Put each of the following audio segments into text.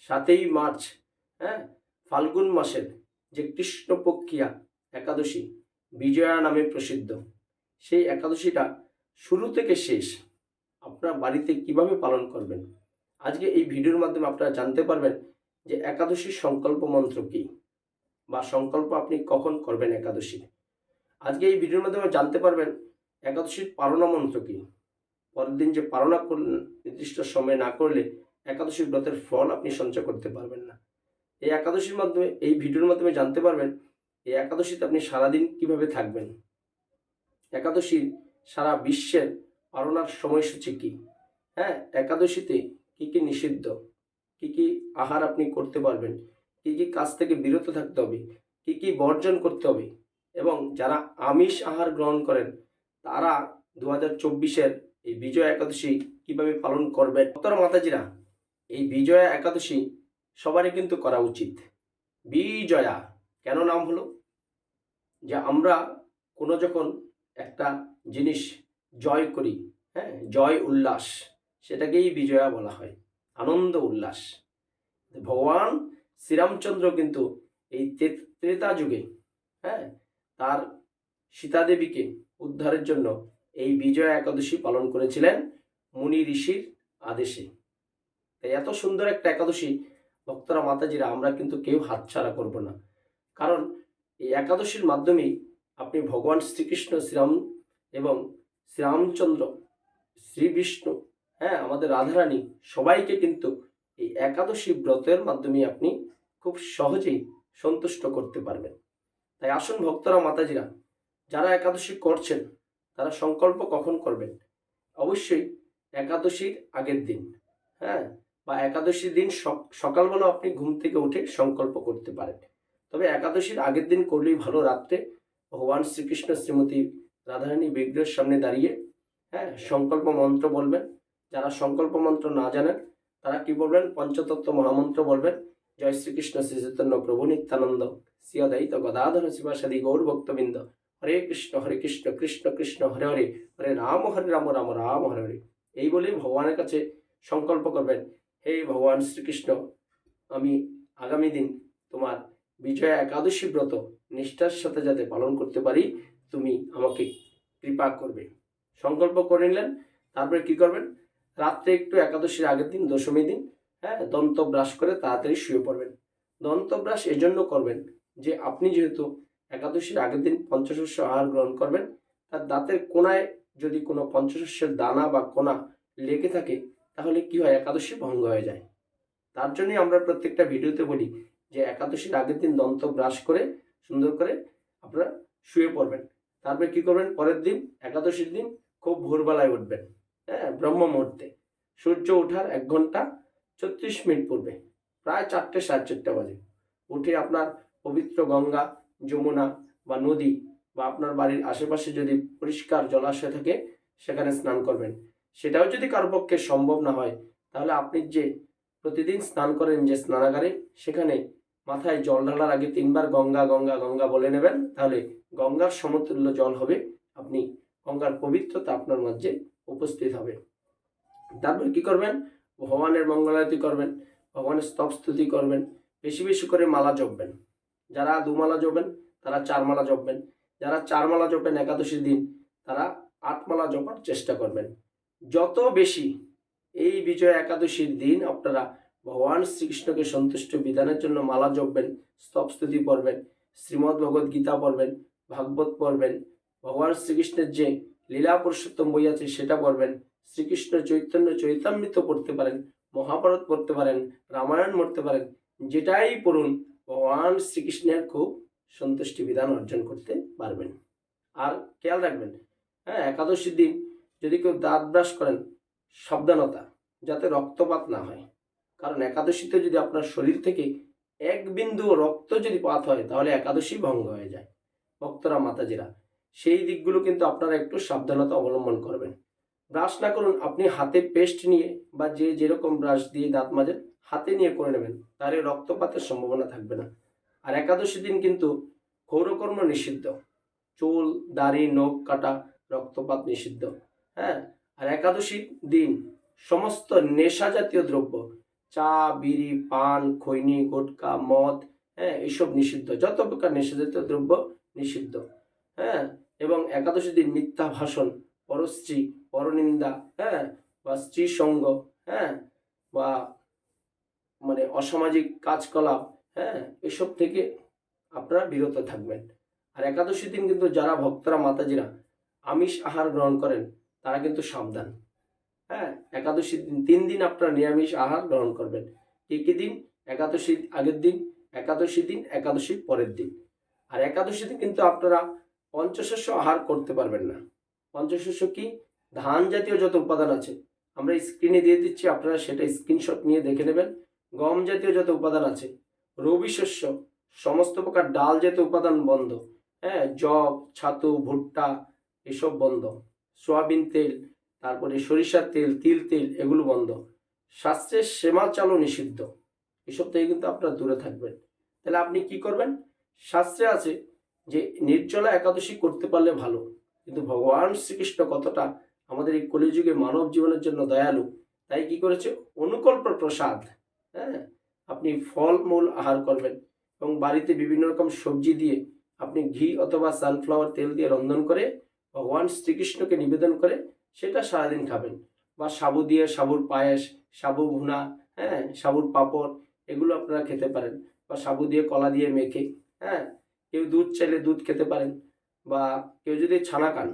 সাতই মার্চ হ্যাঁ ফাল্গুন মাসের যে কৃষ্ণপক্ষিয়া একাদশী, বিজয়া নামে প্রসিদ্ধ। সেই একাদশীটা শুরু থেকে শেষ। আপনারা বাড়িতে কীভাবে পালন করবেন? আজকে এই ভিডিওর মাধ্যমে আপনারা জানতে পারবেন যে একাদশীর সংকল্প মন্ত্র কী বা সংকল্প আপনি কখন করবেন একাদশী। আজকে এই ভিডিওর মাধ্যমে জানতে পারবেন একাদশীর পালনা মন্ত্র কী। পরের দিন যে পালনা করলেন নির্দিষ্ট সময় না করলে একাদশী ব্রতের ফল আপনি সঞ্চয় করতে পারবেন না। এই একাদশীর মাধ্যমে, এই ভিডিওর মাধ্যমে জানতে পারবেন, এই একাদশীতে আপনি সারাদিন কীভাবে থাকবেন। একাদশী সারা বিশ্বের পালনার সময়সূচি কী? হ্যাঁ একাদশীতে কি কি নিষিদ্ধ? কি কি আহার আপনি করতে পারবেন? কি কি কাজ থেকে বিরত থাকতে হবে? কি কি বর্জন করতে হবে? এবং যারা আমিষ আহার গ্রহণ করেন, তারা দু হাজার চব্বিশের এই বিজয় একাদশী কীভাবে পালন করবেন? মাতাজিরা এই বিজয়া একাদশী সবারই কিন্তু করা উচিত। বিজয়া কেন নাম হলো? যে আমরা কোনো যখন একটা জিনিস জয় করি হ্যাঁ জয় উল্লাস, সেটাকেই বিজয়া বলা হয়, আনন্দ উল্লাস। ভগবান শ্রীরামচন্দ্র কিন্তু এই ত্রেতা যুগে হ্যাঁ তার সীতাদেবীকে উদ্ধারের জন্য এই বিজয়া একাদশী পালন করেছিলেন মুনি ঋষির আদেশে। তাই এত সুন্দর একটা একাদশী ভক্তরা মাতাজিরা, আমরা কিন্তু কেউ হাতছাড়া করব না। কারণ এই একাদশীর মাধ্যমেই আপনি ভগবান শ্রীকৃষ্ণ, শ্রীরাম এবং শ্রীরামচন্দ্র শ্রী বিষ্ণু হ্যাঁ আমাদের রাধারানী সবাইকে কিন্তু এই একাদশী ব্রতের মাধ্যমে আপনি খুব সহজেই সন্তুষ্ট করতে পারবেন। তাই আসুন ভক্তরা, মাতাজিরা, যারা একাদশী করছেন, তারা সংকল্প কখন করবেন? অবশ্যই একাদশীর আগের দিন হ্যাঁ বা একাদশীর দিন সক- সকালবেলা আপনি ঘুম থেকে উঠে সংকল্প করতে পারেন। তবে একাদশীর আগের দিন করলেই ভালো, রাত্রে ভগবান শ্রীকৃষ্ণ শ্রীমতী রাধারানী বিগ্রহের সামনে দাঁড়িয়ে হ্যাঁ সংকল্প মন্ত্র বলবেন। যারা সংকল্প মন্ত্র না জানেন, তারা কি বলবেন? পঞ্চতত্ত্ব মহামন্ত্র বলবেন। জয় শ্রীকৃষ্ণ শ্রী চৈতন্য প্রভু নিত্যানন্দ। শ্রীয়দায়িত গদাধর শিবাসাদি গৌর ভক্তবৃন্দ। হরে কৃষ্ণ হরে কৃষ্ণ কৃষ্ণ কৃষ্ণ, হরে হরে। হরে রাম হরে রাম রাম রাম, হরে হরে। এই বলেই ভগবানের কাছে সংকল্প করবেন। হে ভগবান শ্রীকৃষ্ণ, আমি আগামী দিন তোমার বিজয়া একাদশী ব্রত নিষ্ঠার সাথে যাতে পালন করতে পারি, তুমি আমাকে কৃপা করবে। সংকল্প করে নিলেন, তারপরে কি করবেন? রাত্রে একটু একাদশীর আগের দিন, দশমী দিন হ্যাঁ দন্ত ব্রাশ করে তাড়াতাড়ি শুয়ে পড়বেন। দন্ত ব্রাশ এজন্য করবেন যে, আপনি যেহেতু একাদশীর আগের দিন পঞ্চশস্য আহার গ্রহণ করবেন, তার দাঁতের কোনায় যদি কোনো পঞ্চশস্যের দানা বা কোনা লেগে থাকে তাহলে কি হয়? একাদশী ভঙ্গ হয়ে যায়। তার জন্যই আমরা প্রত্যেকটা ভিডিওতে বলি যে, একাদশীর আগের দিন দন্ত ব্রাশ করে, সুন্দর করে আপনারা শুয়ে পড়বেন। তারপরে কি করবেন? পরের দিন, একাদশীর দিন খুব ভোরবেলায় উঠবেন। হ্যাঁ ব্রহ্ম মুহূর্তে। সূর্য ওঠার এক ঘণ্টা ছত্রিশ মিনিট পূর্বে, প্রায় চারটে, সাড়ে চারটে বাজে। উঠে আপনার পবিত্র গঙ্গা, যমুনা বা নদী বা আপনার বাড়ির আশেপাশে যদি পরিষ্কার জলাশয় থাকে, সেখানে স্নান করবেন। সেটাও যদি কারও পক্ষে সম্ভব না হয়, তাহলে আপনি যে প্রতিদিন স্নান করেন যে স্নানাগারে, সেখানে মাথায় জল ঢালার আগে তিনবার গঙ্গা গঙ্গা গঙ্গা বলে নেবেন, তাহলে গঙ্গার সমতুল্য জল হবে, আপনি গঙ্গার পবিত্রতা আপনার মাঝে উপস্থিত হবে। তারপর কি করবেন? ভগবানের মঙ্গলারতি করবেন, ভগবানের স্তব স্তুতি করবেন, বেশি বেশি করে মালা জপবেন। যারা দুমালা জপবেন তারা চার মালা জপবেন। যারা চার মালা জপবেন একাদশীর দিন, তারা আট মালা জপার চেষ্টা করবেন। যত বেশি এই বিজয় একাদশীর দিন আপনারা ভগবান শ্রীকৃষ্ণকে সন্তুষ্ট বিধানের জন্য মালা জপবেন স্তব স্তুতি পড়বেন, শ্রীমদ্ ভগবদ গীতা পড়বেন, ভাগবত পড়বেন, ভগবান শ্রীকৃষ্ণের যে লীলা পুরুষোত্তম বই আছে সেটা পড়বেন, শ্রীকৃষ্ণ চৈতন্য চৈতামৃত পড়তে পারেন, মহাভারত পড়তে পারেন, রামায়ণ পড়তে পারেন, যেটাই পড়ুন ভগবান শ্রীকৃষ্ণের খুব সন্তুষ্টি বিধান অর্জন করতে পারবেন। আর খেয়াল রাখবেন হ্যাঁ একাদশীর দিন যদি কেউ দাঁত ব্রাশ করেন, সাবধানতা, যাতে রক্তপাত না হয়। কারণ একাদশীতে যদি আপনার শরীর থেকে এক বিন্দু রক্ত যদি পাত হয়, তাহলে একাদশী ভঙ্গ হয়ে যায়। ভক্তরা, মাতাজিরা, সেই দিকগুলো কিন্তু আপনারা একটু সাবধানতা অবলম্বন করবেন। ব্রাশ না করুন, আপনি হাতে পেস্ট নিয়ে বা যে যেরকম ব্রাশ দিয়ে দাঁত মাজেন, হাতে নিয়ে করে নেবেন, তাহলে রক্তপাতের সম্ভাবনা থাকবে না। আর একাদশী দিন কিন্তু ক্ষৌরকর্ম নিষিদ্ধ। চুল, দাড়ি, নখ কাটা, রক্তপাত নিষিদ্ধ। হ্যাঁ? আর একাদশীর দিন, সমস্ত নেশা জাতীয় দ্রব্য, চা, বিড়ি, পান, খৈনি, গোটকা, মদ হ্যাঁ এইসব নিষিদ্ধ। যত প্রকার নেশা জাতীয় দ্রব্য নিষিদ্ধ হ্যাঁ? এবং একাদশী দিন মিথ্যা ভাষণ, পরশ্রী, পরনিন্দা হ্যাঁ? বা স্ত্রী সঙ্গ হ্যাঁ? বা মানে অসামাজিক কাজকলাপ হ্যাঁ? এসব থেকে আপনারা বিরত থাকবেন। আর একাদশী দিন কিন্তু যারা ভক্তরা, মাতাজিরা, আমিষ আহার গ্রহণ করেন তারা কিন্তু সাবধান। হ্যাঁ? একাদশী দিন, তিন দিন আপনারা নিরামিষ আহার গ্রহণ করবেন। কি কি দিন? একাদশী আগের দিন একাদশী দিন, একাদশীর পরের দিন। আর একাদশী দিন কিন্তু আপনারা পঞ্চশস্য আহার করতে পারবেন না। পঞ্চশস্য কি? ধান জাতীয় যত উপাদান আছে, আমরা স্ক্রিনে দিয়ে দিচ্ছি, আপনারা সেটা স্ক্রিনশট নিয়ে দেখে নেবেন। গম জাতীয় যত উপাদান আছে, রবি শস্য, সমস্ত প্রকার ডাল জাতীয় উপাদান বন্ধ। হ্যাঁ? জব ছাতু, ভুট্টা, এসব বন্ধ। সয়াবিন তেল, তারপরে সরিষার তেল, তিল তেল, এগুলো বন্ধ। শাস্ত্রের সেমা চালও নিষিদ্ধ। এসব থেকে কিন্তু আপনারা দূরে থাকবেন। তাহলে আপনি কি করবেন? শাস্ত্রে আছে যে, নির্জলা একাদশী করতে পারলে ভালো। কিন্তু ভগবান শ্রীকৃষ্ণ কতটা আমাদের এই কলিযুগে মানব জীবনের জন্য দয়ালু, তাই কি করেছে? অনুকল্প প্রসাদ। হ্যাঁ? আপনি ফলমূল আহার করবেন এবং বাড়িতে বিভিন্ন রকম সবজি দিয়ে আপনি ঘি অথবা সানফ্লাওয়ার তেল দিয়ে রন্ধন করে ভগবান শ্রীকৃষ্ণকে নিবেদন করে সেটা সারাদিন খাবেন। বা সাবু দিয়ে সাবুর পায়েস, সাবু ভুনা হ্যাঁ সাবুর পাঁপড়, এগুলো আপনারা খেতে পারেন। বা সাবু দিয়ে কলা দিয়ে মেখে হ্যাঁ কেউ দুধ চাইলে দুধ খেতে পারেন। বা কেউ যদি ছানা খান,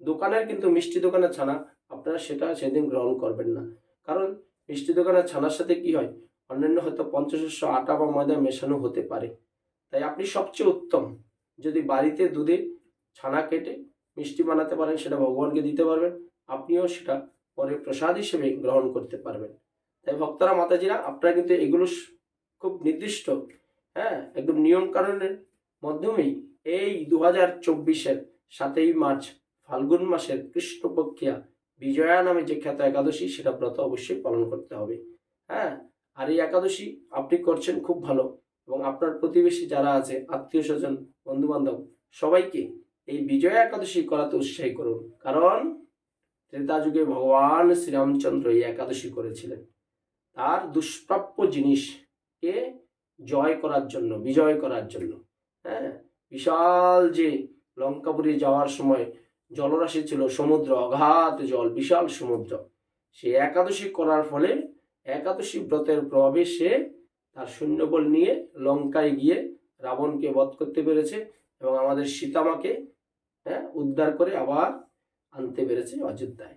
দোকানের কিন্তু মিষ্টি দোকানের ছানা, আপনারা সেটা সেদিন গ্রহণ করবেন না। কারণ মিষ্টি দোকানের ছানার সাথে কি হয়? অন্যান্য হয়তো পঞ্চশস্য আটা বা ময়দা মেশানো হতে পারে। তাই আপনি সবচেয়ে উত্তম, যদি বাড়িতে দুধে ছানা কেটে মিষ্টি বানাতে পারেন, সেটা ভগবানকে দিতে পারবেন। আপনিও সেটা পরে প্রসাদ হিসেবে গ্রহণ করতে পারবেন। তাই ভক্তরা, মাতাজিরা, আপনারা কিন্তু এগুলো খুব নির্দিষ্ট হ্যাঁ একদম নিয়ম কানুনের মাধ্যমেই এই দু হাজার চব্বিশের সাতই মার্চ ফাল্গুন মাসের কৃষ্ণপক্ষিয়া বিজয়া নামে যে খ্যাত একাদশী, সেটা ব্রত অবশ্যই পালন করতে হবে। হ্যাঁ আর এই একাদশী আপনি করছেন খুব ভালো এবং আপনার প্রতিবেশী যারা আছে, আত্মীয় স্বজন বন্ধু বান্ধব সবাইকে এই বিজয়া একাদশী করাতে উৎসাহী করুন। কারণ ত্রেতা যুগে ভগবান শ্রীরামচন্দ্র এই একাদশী করেছিলেন। তার দুষ্প্রাপ্য জিনিসকে জয় করার জন্য, বিজয় করার জন্য হ্যাঁ? বিশাল যে লঙ্কাপুরী যাওয়ার সময় জলরাশি ছিল, সমুদ্র অগাধ জল, বিশাল সমুদ্র। সে একাদশী করার ফলে একাদশী ব্রতের প্রভাবে সে তার সৈন্যবল নিয়ে লঙ্কায় গিয়ে রাবণকে বধ করতে পেরেছে এবং আমাদের সীতামাকে হ্যাঁ উদ্ধার করে আবার আনতে পেরেছে অযোধ্যায়।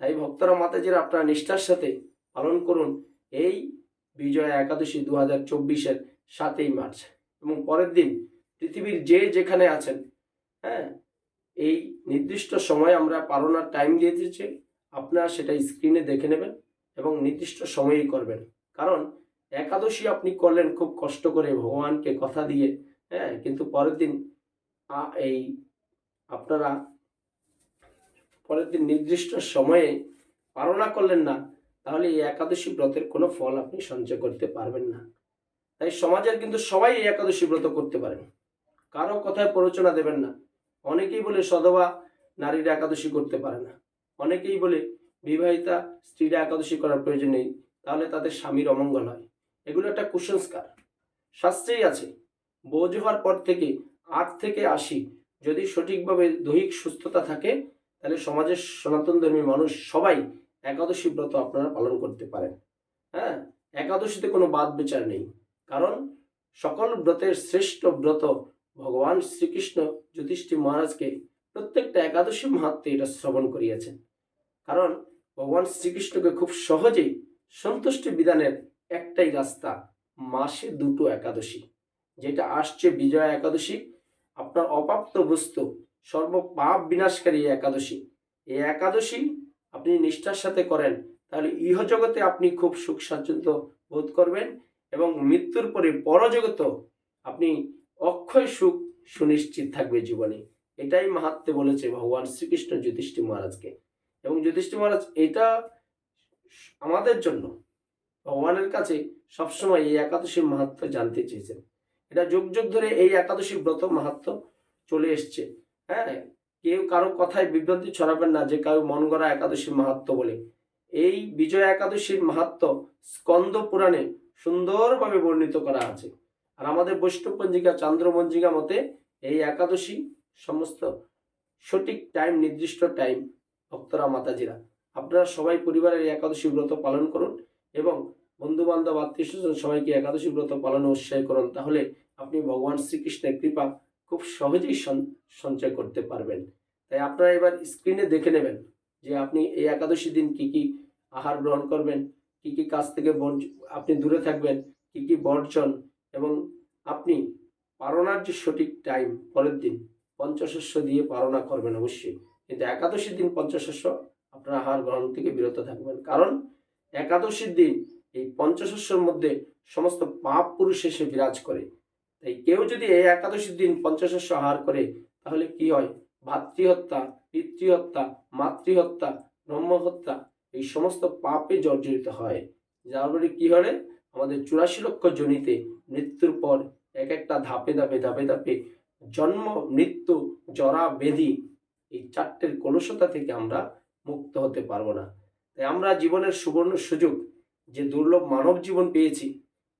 তাই ভক্তরা মাতাজিরা আপনারা নিষ্ঠার সাথে পালন করুন এই বিজয়া একাদশী দু হাজার চব্বিশের সাতই মার্চ। এবং পরের দিন পৃথিবীর যে যেখানে আছেন হ্যাঁ এই নির্দিষ্ট সময় আমরা পালনার টাইম দিয়ে দিয়েছি, আপনারা সেটা স্ক্রিনে দেখে নেবেন এবং নির্দিষ্ট সময়েই করবেন। কারণ একাদশী আপনি করলেন খুব কষ্ট করে ভগবানকে কথা দিয়ে হ্যাঁ কিন্তু পরের দিন এই আপনারা পরের দিন নির্দিষ্ট সময়ে পালনা করলেন না, তাহলে এই একাদশী ব্রতের কোনো ফল আপনি সঞ্চয় করতে পারবেন না। তাই সমাজের কিন্তু সবাই এই একাদশী ব্রত করতে পারেন। কারও কথায় প্ররোচনা দেবেন না। অনেকেই বলে সধবা নারীরা একাদশী করতে পারে না। অনেকেই বলে বিবাহিতা স্ত্রীরা একাদশী করার প্রয়োজন নেই, তাহলে তাদের স্বামীর অমঙ্গল হয়। এগুলো একটা কুসংস্কার। শাস্ত্রেই আছে, বোঝ হওয়ার পর থেকে আট থেকে আশি যদি সঠিকভাবে দৈহিক সুস্থতা থাকে, তাহলে সমাজের সনাতন ধর্মী মানুষ সবাই একাদশী ব্রত আপনারা পালন করতে পারেন। হ্যাঁ? একাদশীতে কোনো বাদ বিচার নেই। কারণ সকল ব্রতের শ্রেষ্ঠ ব্রত ভগবান শ্রীকৃষ্ণ যুধিষ্ঠির মহারাজকে প্রত্যেকটা একাদশী মাহাত্মে এটা শ্রবণ করিয়েছেন। কারণ ভগবান শ্রীকৃষ্ণকে খুব সহজেই সন্তুষ্টি বিধানের একটাই রাস্তা, মাসে দুটো একাদশী। যেটা আসছে বিজয়া একাদশী আপনার অপ্রাপ্ত বস্তু সর্বপাপ বিনাশকারী একাদশী। এই একাদশী আপনি নিষ্ঠার সাথে করেন, তাহলে ইহজগতে আপনি খুব সুখ স্বাচ্ছন্দ্য বোধ করবেন এবং মৃত্যুর পরে পরজগত আপনি অক্ষয় সুখ সুনিশ্চিত থাকবে জীবনে। এটাই মাহাত্মে বলেছে ভগবান শ্রীকৃষ্ণ যুধিষ্ঠির মহারাজকে। এবং যুধিষ্ঠির মহারাজ এটা আমাদের জন্য ভগবানের কাছে সবসময় এই একাদশীর মাহাত্ম জানতে চেয়েছেন। এটা যুগ যুগ ধরে এই একাদশী ব্রত মাহাত্ম চলে এসছে। হ্যাঁ কেউ কারও কথায় বিভ্রান্তি ছড়াবেন না যে কারও মন গড়া একাদশীর মাহাত্ম বলে। এই বিজয় একাদশীর মাহাত্ম স্কন্দ পুরাণে সুন্দরভাবে বর্ণিত করা আছে। আর আমাদের বৈষ্ণব পঞ্জিকা চান্দ্রপঞ্জিকা মতে এই একাদশী সমস্ত সঠিক টাইম নির্দিষ্ট টাইম ভক্তরা, মাতাজিরা। আপনারা সবাই পরিবারের একাদশী ব্রত পালন করুন এবং বন্ধু বান্ধব আত্মীয় স্বজন সবাইকে একাদশী ব্রত পালনে উৎসাহ করুন। তাহলে আপনি ভগবান শ্রীকৃষ্ণের কৃপা খুব সহজেই সঞ্চয় করতে পারবেন। তাই আপনারা এবার স্ক্রিনে দেখে নেবেন যে আপনি এই একাদশী দিন কি কি আহার গ্রহণ করবেন, কি কি কাজ থেকে আপনি দূরে থাকবেন, কি কি বর্জন এবং আপনি পারণার যে সঠিক টাইম পরের দিন পঞ্চশস্য দিয়ে পারণা করবেন অবশ্যই। কিন্তু একাদশীর দিন পঞ্চশস্য আপনার আহার গ্রহণ থেকে বিরত থাকবেন। কারণ একাদশীর দিন এই পঞ্চশস্যের মধ্যে সমস্ত পাপ পুরুষ এসে বিরাজ করে। তাই কেউ যদি এই একাদশীর দিন পঞ্চশস্য আহার করে, তাহলে কি হয়? ভাতৃহত্যা, পিতৃহত্যা, মাতৃহত্যা, ব্রহ্মহত্যা এই সমস্ত পাপে জর্জরিত হয়। যার ফলে কি হয় আমাদের চুরাশি লক্ষ জনিতে মৃত্যুর পর এক একটা ধাপে ধাপে ধাপে ধাপে জন্ম, মৃত্যু, জরা বেধি এই চারটের কলুষতা থেকে আমরা মুক্ত হতে পারব না। তাই আমরা জীবনের সুবর্ণ সুযোগ যে দুর্লভ মানব জীবন পেয়েছি,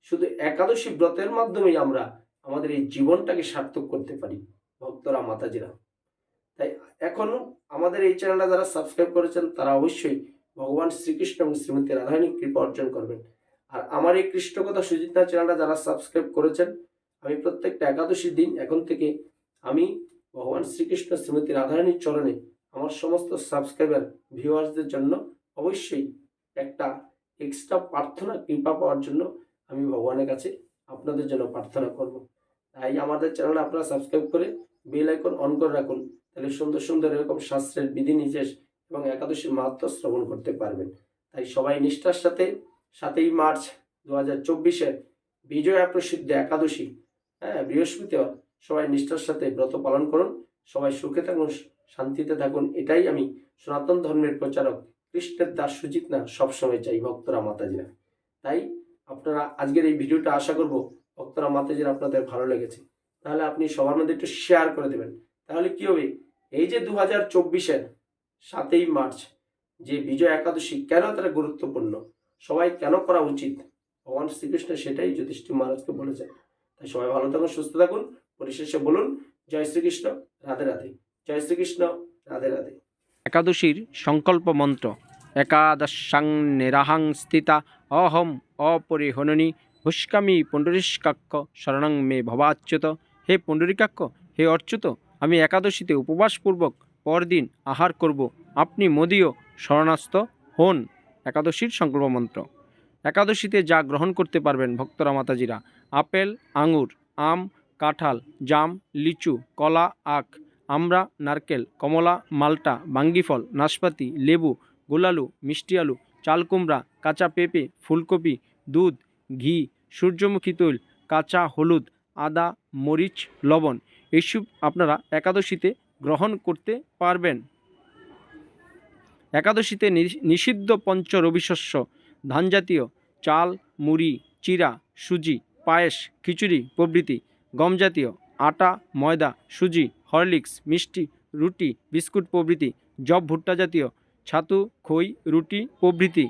শুধু একাদশী ব্রতের মাধ্যমেই আমরা আমাদের এই জীবনটাকে সার্থক করতে পারি, ভক্তরা, মাতাজিরা। তাই এখনও আমাদের এই চ্যানেলটা যারা সাবস্ক্রাইব করেছেন, তারা অবশ্যই ভগবান শ্রীকৃষ্ণ এবং শ্রীমতী রাধারানীর কৃপা অর্জন করবেন। আর আমার এই কৃষ্ণকথা সুজিতা চ্যানেলটা যারা সাবস্ক্রাইব করেছেন, আমি প্রত্যেকটা একাদশীর দিন এখন থেকে আমি ভগবান শ্রীকৃষ্ণ, শ্রীমতী রাধারানীর চরণে আমার সমস্ত সাবস্ক্রাইবার ভিউয়ার্সদের জন্য অবশ্যই একটা এক্সট্রা প্রার্থনা, কৃপা পাওয়ার জন্য আমি ভগবানের কাছে আপনাদের জন্য প্রার্থনা করব। তাই আমাদের চ্যানেল আপনারা সাবস্ক্রাইব করে বেল আইকন অন করে রাখুন, তাহলে সুন্দর সুন্দর এরকম শাস্ত্রের বিধি নির্দেশ এবং একাদশীর মাহাত্ম শ্রবণ করতে পারবেন। তাই সবাই নিষ্ঠার সাথে সাতই মার্চ দু হাজার চব্বিশের বিজয়া প্রসিদ্ধ একাদশী হ্যাঁ বৃহস্পতিবার সবাই নিষ্ঠার সাথে ব্রত পালন করুন, সবাই সুখে থাকুন, শান্তিতে থাকুন, এটাই আমি সনাতন ধর্মের প্রচারক কৃষ্ণের দাস সুজিত না সবসময় চাই ভক্তরা মাতাজিরা। তাই আপনারা আজকের এই ভিডিওটা আশা করব ভক্তরা মাতাজিরা আপনাদের ভালো লেগেছে। তাহলে আপনি সবার মধ্যে একটু শেয়ার করে দেবেন। তাহলে কি হবে? এই যে দু হাজার চব্বিশের সাতই মার্চ যে বিজয় একাদশী, কেন তারা গুরুত্বপূর্ণ? সবাই কেন করা উচিত? ভগবান শ্রীকৃষ্ণ সেটাই যুধিষ্ঠির মহারাজকে বলেছেন। তাই সবাই ভালো থাকুন, সুস্থ থাকুন। পরিশেষে বলুন, জয় শ্রীকৃষ্ণ, রাধে রাধে। জয় শ্রীকৃষ্ণ, রাধে রাধে। একাদশীর সংকল্প মন্ত্র একাদশাং নিরাহাং স্থিতা অহম অপরিহননী ভুষ্কামি পুণ্ডরীকাক্ষ শরণাং মে ভবাচ্যুত। হে পুণ্ডরীকাক্ষ, হে অচ্যুত, আমি একাদশীতে উপবাসপূর্বক পরদিন আহার করব। আপনি মোদীয় শরণাস্ত হন। একাদশীর সংকল্প মন্ত্র একাদশীতে যা গ্রহণ করতে পারবেন ভক্তরা, মাতাজিরা, আপেল, আঙুর, আম, কাঁঠাল, জাম, লিচু, কলা, আখ আমরা, নারকেল, কমলা, মাল্টা, বাঙ্গিফল, নাশপাতি, লেবু, গোলালু, মিষ্টি আলু, চালকুমড়া, কাঁচা পেঁপে, ফুলকপি, দুধ, ঘি, সূর্যমুখী তৈল, কাঁচা হলুদ, আদা, মরিচ, লবণ এইসব আপনারা একাদশীতে গ্রহণ করতে পারবেন। একাদশীতে নিষিদ্ধ পঞ্চ রবিশস্য ধানজাতীয় চাল, মুড়ি, চিরা, সুজি, পায়েস, খিচুড়ি, প্রভৃতি গমজাতীয় আটা, ময়দা, সুজি, হরলিক্স, মিষ্টি, রুটি, বিস্কুট প্রভৃতি জব ভুট্টা জাতীয়, ছাতু, খই, রুটি প্রভৃতি,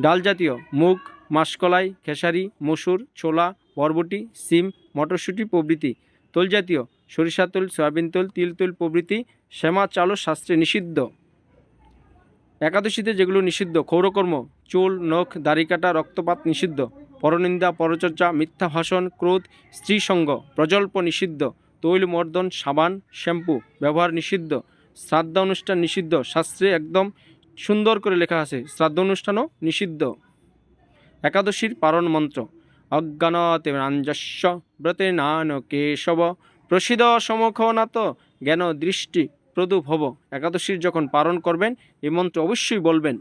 ডাল জাতীয়, মুগ, মাসকলাই, খেসারি, মসুর, ছোলা, বরবটি, সিম, মটরশুঁটি প্রভৃতি জাতীয় সরিষা তেল, সয়াবিন তেল, তিল তেল প্রভৃতি, শ্যামা চালও শাস্ত্রে নিষিদ্ধ। একাদশীতে যেগুলো নিষিদ্ধ, ক্ষৌরকর্ম, চুল, নখ, দাড়ি কাটা, রক্তপাত নিষিদ্ধ। পরনিন্দা, পরচর্চা, মিথ্যা ভাষণ, ক্রোধ, স্ত্রীসঙ্গ, প্রজল্প নিষিদ্ধ, তৈল মর্দন, সাবান, শ্যাম্পু, ব্যবহার নিষিদ্ধ, শ্রাদ্ধ অনুষ্ঠান নিষিদ্ধ, শাস্ত্রে একদম সুন্দর করে লেখা আছে, শ্রাদ্ধ অনুষ্ঠানও নিষিদ্ধ। একাদশীর পারণ মন্ত্র, অজ্ঞানতে রাঞ্জস্য ব্রতে নান কেশব প্রসিদ্ধ সমখনাত জ্ঞান দৃষ্টি প্রদূপ হব একাদশীর যখন পালন করবেন, এই মন্ত্র অবশ্যই বলবেন।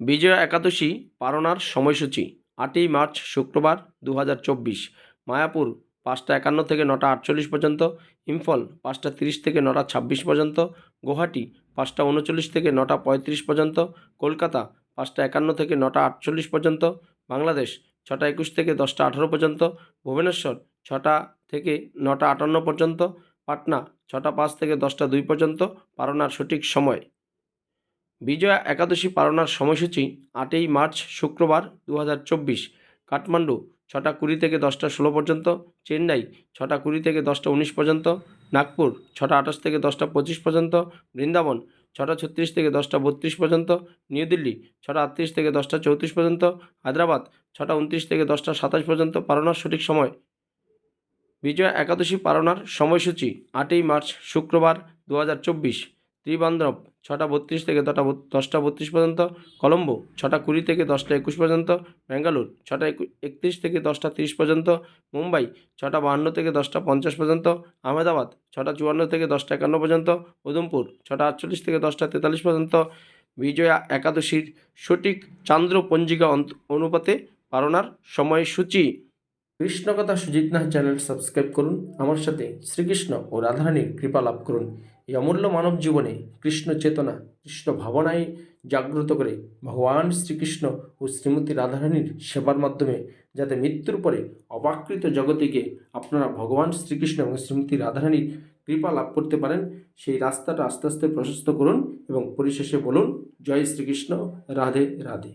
বিজয়া একাদশী পালনার সময়সূচি, আটই মার্চ, শুক্রবার দু হাজার চব্বিশ। মায়াপুর, পাঁচটা একান্ন থেকে নটা আটচল্লিশ পর্যন্ত। ইম্ফল, পাঁচটা তিরিশ থেকে নটা ছাব্বিশ পর্যন্ত। গুয়াহাটি, পাঁচটা উনচল্লিশ থেকে নটা পঁয়ত্রিশ পর্যন্ত। কলকাতা, পাঁচটা একান্ন থেকে নটা আটচল্লিশ পর্যন্ত। বাংলাদেশ, ছটা একুশ থেকে দশটা আঠারো পর্যন্ত। ভুবনেশ্বর, ছটা থেকে নটা আটান্ন পর্যন্ত। পাটনা, ছটা পাঁচ থেকে দশটা দুই পর্যন্ত। পালনার সঠিক সময়। বিজয়া একাদশী পালনার সময়সূচি আটই মার্চ শুক্রবার দু হাজার চব্বিশ, কাঠমান্ডু ছটা কুড়ি থেকে দশটা ষোলো পর্যন্ত, চেন্নাই ছটা কুড়ি থেকে দশটা উনিশ পর্যন্ত, নাগপুর ছটা আঠাশ থেকে দশটা পঁচিশ পর্যন্ত, বৃন্দাবন ছটা ছত্রিশ থেকে দশটা বত্রিশ পর্যন্ত, নিউ দিল্লি ছটা আটত্রিশ থেকে দশটা চৌত্রিশ পর্যন্ত, হায়দ্রাবাদ ছটা উনত্রিশ থেকে দশটা সাতাশ পর্যন্ত পালনার সঠিক সময়। বিজয়া একাদশী পালনার সময়সূচি আটই মার্চ শুক্রবার দু হাজার চব্বিশ ত্রিবান্দ্রম ছটা বত্রিশ থেকে দশটা দশটা বত্রিশ পর্যন্ত। কলম্বো, ছটা কুড়ি থেকে দশটা একুশ পর্যন্ত। ব্যাঙ্গালোর, ছটা একত্রিশ থেকে দশটা তিরিশ পর্যন্ত। মুম্বাই, ছটা বাহান্ন থেকে দশটা পঞ্চাশ পর্যন্ত। আহমেদাবাদ, ছটা চুয়ান্ন থেকে দশটা একান্ন পর্যন্ত। উধমপুর, ছটা আটচল্লিশ থেকে দশটা তেতাল্লিশ পর্যন্ত। বিজয়া একাদশীর সঠিক চান্দ্র পঞ্জিকা অনুপাতে পালনার সময়সূচি। কৃষ্ণকথা সুজিত নাহ চ্যানেল সাবস্ক্রাইব করুন। আমার সাথে শ্রীকৃষ্ণ ও রাধারানীর কৃপা লাভ করুন। এই অমূল্য মানব জীবনে কৃষ্ণ চেতনা, কৃষ্ণ ভাবনায় জাগ্রত করে ভগবান শ্রীকৃষ্ণ ও শ্রীমতী রাধারানীর সেবার মাধ্যমে যাতে মৃত্যুর পরে অবাকৃত জগতিকে আপনারা ভগবান শ্রীকৃষ্ণ এবং শ্রীমতী রাধারানীর কৃপা লাভ করতে পারেন, সেই রাস্তাটা আস্তে আস্তে প্রশস্ত করুন এবং পরিশেষে বলুন, জয় শ্রীকৃষ্ণ, রাধে রাধে।